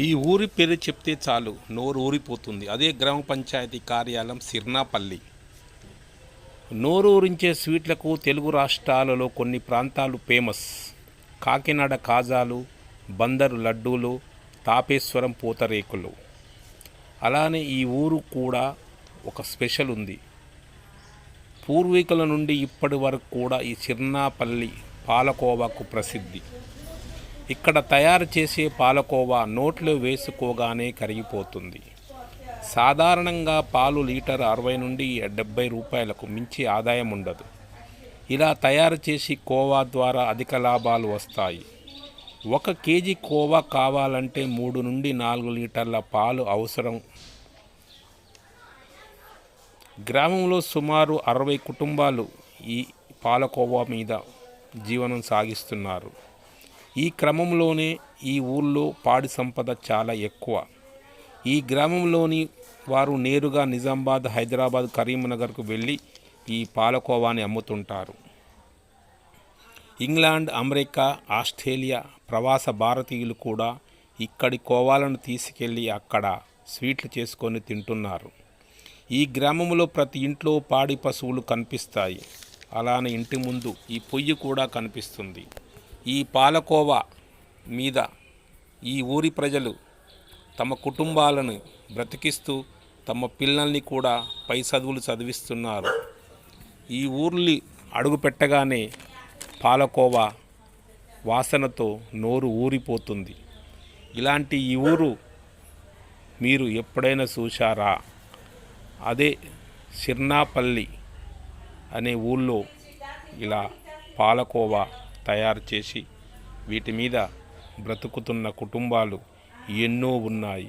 ఈ ఊరి పేరు చెప్తే చాలు నోరు ఊరిపోతుంది. అదే గ్రామ పంచాయతీ కార్యాలయం సిర్నాపల్లి. నోరు ఊరించే స్వీట్లకు తెలుగు రాష్ట్రాలలో కొన్ని ప్రాంతాలు ఫేమస్. కాకినాడ కాజాలు బందరు లడ్డూలు తాపేశ్వరం పూతరేకులు. అలానే ఈ ఊరు కూడా ఒక స్పెషల్ ఉంది. పూర్వీకుల నుండి ఇప్పటి వరకు కూడా ఈ చిర్నాపల్లి పాలకోవాకు ప్రసిద్ధి. ఇక్కడ తయారు చేసే పాలకోవా నోట్లో వేసుకోగానే కరిగిపోతుంది. సాధారణంగా పాలు లీటర్ అరవై నుండి డెబ్బై రూపాయలకు మించి ఆదాయం ఉండదు. ఇలా తయారు చేసి కోవా ద్వారా అధిక లాభాలు వస్తాయి. ఒక కేజీ కోవా కావాలంటే మూడు నుండి నాలుగు లీటర్ల పాలు అవసరం. గ్రామంలో సుమారు అరవై కుటుంబాలు ఈ పాలకోవా మీద జీవనం సాగిస్తున్నారు. ఈ క్రమంలోనే ఈ ఊళ్ళో పాడి సంపద చాలా ఎక్కువ. ఈ గ్రామంలోని వారు నేరుగా నిజామాబాద్ హైదరాబాద్ కరీంనగర్కు వెళ్ళి ఈ పాలకోవాని అమ్ముతుంటారు. ఇంగ్లాండ్ అమెరికా ఆస్ట్రేలియా ప్రవాస భారతీయులు కూడా ఇక్కడి కోవాలను తీసుకెళ్ళి అక్కడ స్వీట్లు చేసుకొని తింటున్నారు. ఈ గ్రామంలో ప్రతి ఇంట్లో పాడి పశువులు కనిపిస్తాయి. అలానే ఇంటి ముందు ఈ పొయ్యి కూడా కనిపిస్తుంది. ఈ పాలకోవా మీద ఈ ఊరి ప్రజలు తమ కుటుంబాలను బ్రతికిస్తూ తమ పిల్లల్ని కూడా పై చదువులు చదివిస్తున్నారు. ఈ ఊర్లి అడుగు పెట్టగానే పాలకోవా వాసనతో నోరు ఊరిపోతుంది. ఇలాంటి ఈ ఊరు మీరు ఎప్పుడైనా చూశారా? అదే సిర్నాపల్లి అనే ఊళ్ళో ఇలా పాలకోవా తయారు చేసి వీటి మీద బ్రతుకుతున్న కుటుంబాలు ఎన్నో ఉన్నాయి.